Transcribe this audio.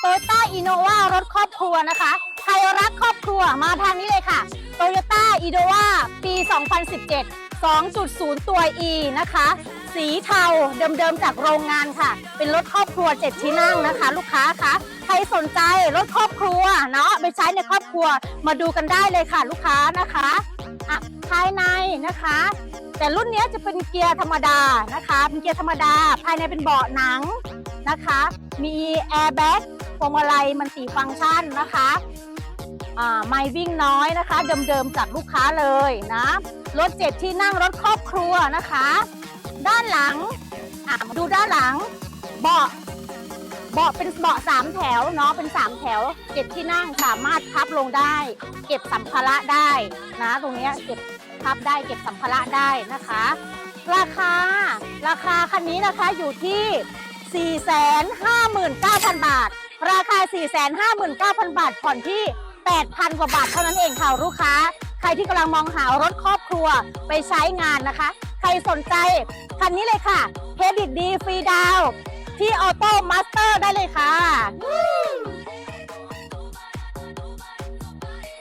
โตโยต้าอินโนวารถครอบครัวนะคะ ใครรักครอบครัวมาทางนี้เลยค่ะโตโยต้าอินโนวาปี 2017 2.0 ตัว E นะคะ สีเทาเดิมๆจากโรงงานค่ะ เป็นรถครอบครัว 7 ที่นั่งนะคะ ลูกค้าคะใครสนใจรถครอบครัวเนาะไปใช้ในครอบครัวมาดูกันได้เลยค่ะ ลูกค้านะคะอะภายในนะคะ แต่รุ่นนี้จะเป็นเกียร์ธรรมดานะคะเป็นเกียร์ธรรมดา ภายในเป็นเบาะหนังนะคะ มีแอร์แบ็ก พวงมาลัยมันสีฟังก์ชันนะคะไม่วิ่งน้อยนะคะ เดิมๆจากลูกค้าเลยนะรถเจ็ดที่นั่งรถครอบครัวนะคะ ด้านหลังดูด้านหลังเบาะเบาะเป็นเบาะสามแถวเนาะเป็นสามแถวเจ็ดที่นั่งสามารถพับลงได้ เก็บสัมภาระได้นะ ตรงนี้เก็บพับได้เก็บสัมภาระได้นะคะ ราคา ราคาคันนี้นะคะอยู่ที่ 459,000 บาท ราคา 459,000 บาท ผ่อนที่ 8,000 กว่าบาทเท่านั้นเองค่ะลูกค้า ใครที่กำลังมองหารถครอบครัวไปใช้งานนะคะ ใครสนใจ คันนี้เลยค่ะ เครดิตดีฟรีดาวที่ออโต้มาสเตอร์ได้เลย